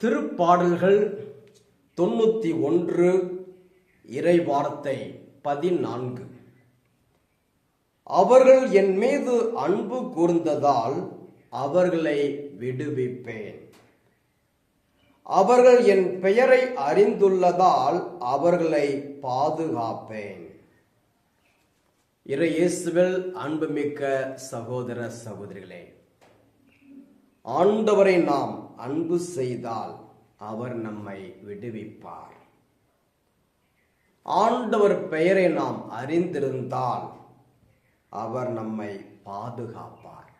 திருப்பாடல்கள் தொண்ணூற்றி ஒன்று இறை வார்த்தை பதினான்கு. அவர்கள் என் மீது அன்பு கூர்ந்ததால் அவர்களை விடுவிப்பேன். அவர்கள் என் பெயரை அறிந்துள்ளதால் அவர்களை பாதுகாப்பேன். இறை இயேசுவில் அன்புமிக்க சகோதர சகோதரிகளே ஆண்டவரை நாம் அன்பு செய்தால் அவர் நம்மை விடுவிப்பார். ஆண்டவர் பெயரை நாம் அறிந்திருந்தால் அவர் நம்மை பாதுகாப்பார்.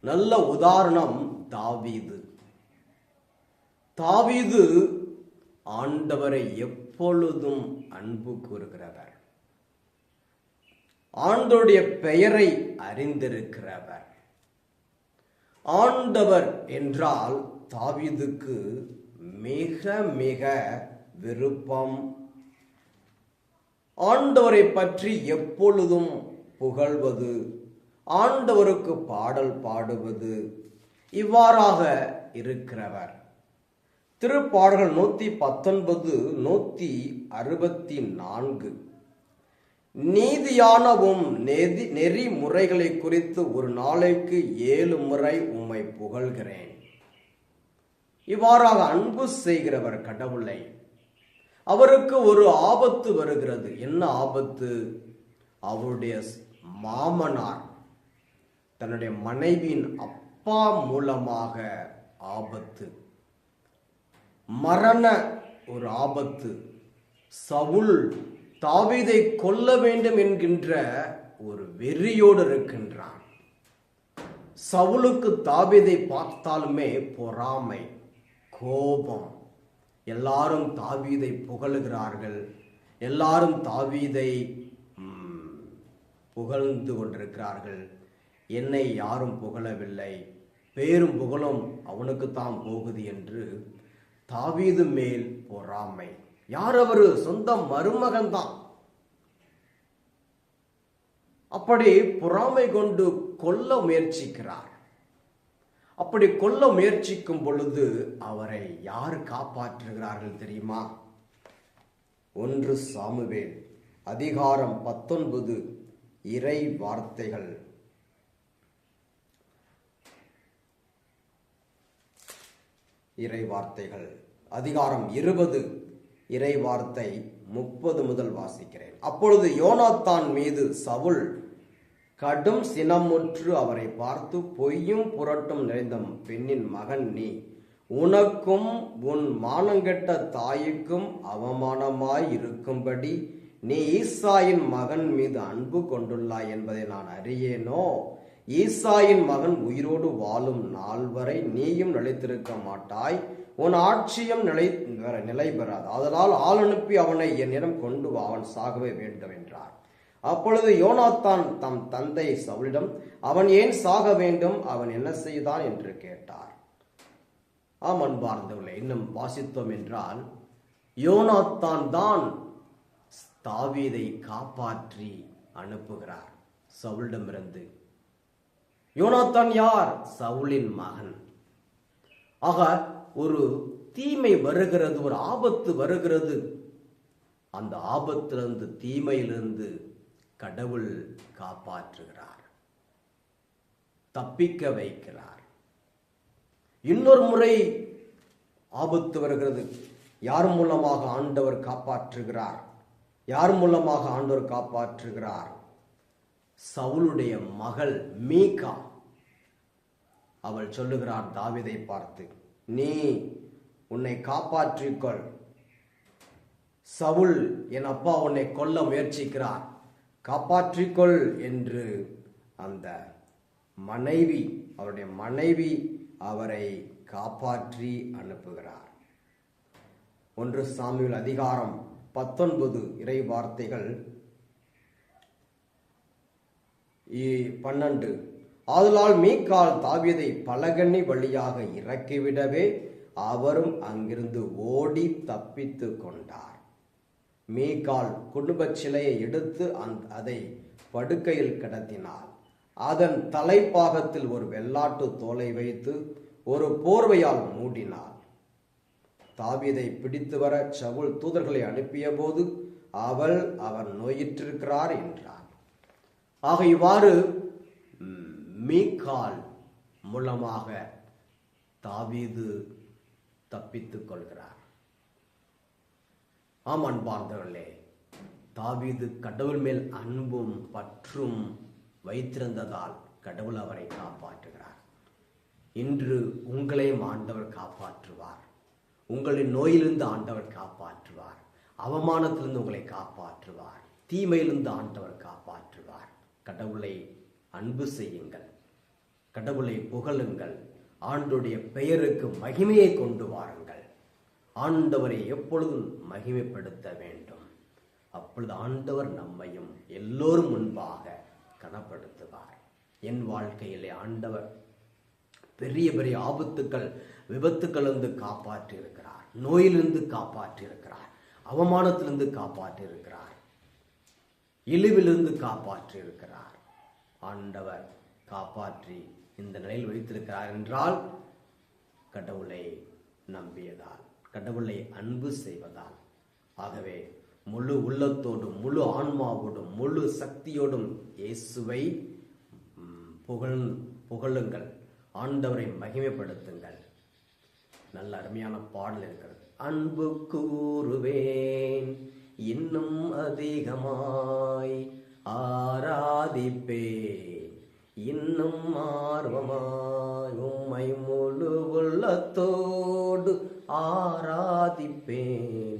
நல்ல உதாரணம் தாவீது. தாவீது ஆண்டவரை எப்பொழுதும் அன்பு கூறுகிறவர். ஆண்டோடைய பெயரை அறிந்திருக்கிறவர். ஆண்டவர் என்றால் தாவீதுக்கு மிக மிக விருப்பம். ஆண்டவரை பற்றி எப்பொழுதும் புகழ்வது ஆண்டவருக்கு பாடல் பாடுவது இவ்வாறாக இருக்கிறவர். திருப்பாடல்கள் நூத்தி பத்தொன்பது நூத்தி அறுபத்தி நான்கு. நீதியானவும் நெதி நெறிமுறைகளை குறித்து ஒரு நாளைக்கு ஏழு முறை உம்மை புகழ்கிறேன். இவ்வாறாக அன்பு செய்கிறவர் கடவுளை. அவருக்கு ஒரு ஆபத்து வருகிறது. என்ன ஆபத்து? அவருடைய மாமனார் தன்னுடைய மனைவியின் அப்பா மூலமாக ஆபத்து. மரண ஒரு ஆபத்து. சவுல் தாவீதை கொல்ல வேண்டும் என்கின்ற ஒரு வெறியோடு இருக்கின்றான். சவுலுக்கு தாவீதை பார்த்தாலுமே பொறாமை கோபம். எல்லாரும் தாவீதை புகழுகிறார்கள். எல்லாரும் தாவீதை புகழ்ந்து கொண்டிருக்கிறார்கள். என்னை யாரும் புகழவில்லை. பேரும் புகழும் அவனுக்குத்தான் போகுது என்று தாவீது மேல் பொறாமை. யார் அவரு சொந்த மருமகன் தான் அப்படி பொறாமை கொண்டு கொல்ல முயற்சிக்கிறார். அப்படி கொல்ல முயற்சிக்கும் பொழுது அவரை யார் காப்பாற்றுகிறார்கள் தெரியுமா? ஒன்று சாமுவேல் அதிகாரம் பத்தொன்பது இறை வார்த்தைகள். இறை வார்த்தைகள் அதிகாரம் இருபது இறை வார்த்தை முப்பது முதல் வாசிக்கிறேன். அப்பொழுது யோனாத்தான் மீது சவுல் கடும் சினமுற்று அவரை பார்த்து பொய்யும் புரட்டும் நிறைந்த பெண்ணின் மகன் நீ. உனக்கும் உன் மானங்கெட்ட தாய்க்கும் அவமானமாய் இருக்கும்படி நீ ஈசாயின் மகன் மீது அன்பு கொண்டுள்ளாய் என்பதை நான் அறியேனோ? ஈசாயின் மகன் உயிரோடு வாழும் நாள் வரை நீயும் நிலைத்திருக்க மாட்டாய். உன் ஆட்சியும் நிலை நிலை பெறாது. அதனால் ஆள் அனுப்பி அவனை என்னிடம் கொண்டு வா. அவன் சாகவே வேண்டும் என்றார். அப்பொழுது யோனாத்தான் தம் தந்தை சவுலிடம் அவன் ஏன் சாக வேண்டும்? அவன் என்ன செய்தான்? என்று கேட்டார். ஆம் அன்பார்ந்தவர்களே இன்னும் வாசித்தோம் என்றால் யோனாத்தான் தான் தாவீதை காப்பாற்றி அனுப்புகிறார். சவுலிடமிருந்து யோனாத்தான் யார்? சவுலின் மகன். ஆக ஒரு தீமை வருகிறது ஒரு ஆபத்து வருகிறது. அந்த ஆபத்திலிருந்து தீமையிலிருந்து கடவுள் காப்பாற்றுகிறார். தப்பிக்க வைக்கிறார். இன்னொரு முறை ஆபத்து வருகிறது. யார் மூலமாக ஆண்டவர் காப்பாற்றுகிறார்? யார் மூலமாக ஆண்டவர் காப்பாற்றுகிறார்? சவுளுடைய மகள் மீகா. அவள் சொல்லுகிறார் தாவிதை பார்த்து நீ உன்னை காப்பாற்றிக்கொள். சவுல் என் அப்பா உன்னை கொல்ல முயற்சிக்கிறார். காப்பாற்றிக்கொள் என்று அந்த மனைவி அவருடைய மனைவி அவரை காப்பாற்றி அனுப்புகிறார். ஒன்று சாமியில் அதிகாரம் பத்தொன்பது இறை வார்த்தைகள். இ- பன்னெண்டு. ஆதலால் மீக்கால் தாவீதை பலகண்ணி வழியாக இறக்கிவிடவே அவரும் அங்கிருந்து ஓடி தப்பித்து கொண்டார். மீக்கால் குடும்பச் சிலையை எடுத்து அந்த அதை படுக்கையில் கடத்தினார். அதன் தலைப்பாகத்தில் ஒரு வெள்ளாட்டு தோலை வைத்து ஒரு போர்வையால் மூடினார். தாவியதை பிடித்து வர சவுல் தூதர்களை அனுப்பிய போது அவள் அவர் நோயிற்றிருக்கிறார் என்றார் ஆக இவ்வாறு மீக்கால் மூலமாக தாவீது தப்பித்துக் கொள்கிறார். ஆம் அன்பார்ந்தவர்களே தாவீது கடவுள் மேல் அன்பும் பற்றும் வைத்திருந்ததால் கடவுள் அவரை காப்பாற்றுகிறார். இன்று உங்களையும் ஆண்டவர் காப்பாற்றுவார். உங்களின் நோயிலிருந்து ஆண்டவர் காப்பாற்றுவார். அவமானத்திலிருந்து உங்களை காப்பாற்றுவார். தீமையிலிருந்து ஆண்டவர் காப்பாற்றுவார். கடவுளை அன்பு செய்யுங்கள். கடவுளை புகழுங்கள். ஆண்டுடைய பெயருக்கு மகிமையை கொண்டு வாருங்கள். ஆண்டவரை எப்பொழுதும் மகிமைப்படுத்த வேண்டும். அப்பொழுது ஆண்டவர் நம்மையும் எல்லோரும் முன்பாக கனப்படுத்துவார். என் வாழ்க்கையிலே ஆண்டவர் பெரிய பெரிய ஆபத்துக்கள் விபத்துக்களிலிருந்து காப்பாற்றி இருக்கிறார் நோயிலிருந்து காப்பாற்றி இருக்கிறார் அவமானத்திலிருந்து காப்பாற்றி இருக்கிறார் இழிவிலிருந்து காப்பாற்றி இருக்கிறார் ஆண்டவர் காப்பாற்றி இந்த நிலையில் வைத்திருக்கிறார் என்றால் கடவுளை நம்பியதால் கடவுளை அன்பு செய்வதால். ஆகவே முழு உள்ளத்தோடும் முழு ஆன்மாவோடும் முழு சக்தியோடும் இயேசுவை புகழ் புகழுங்கள் ஆண்டவரை மகிமைப்படுத்துங்கள். நல்ல அருமையான பாடல் இருக்கிறது. அன்பு கூறுவேன் இன்னும் அதிகமாய் ஆராதிப்பேன். இன்னும் ஆர்வமாய் உம்மை முழு உள்ளத்தோடு ஆராதிப்பேன்.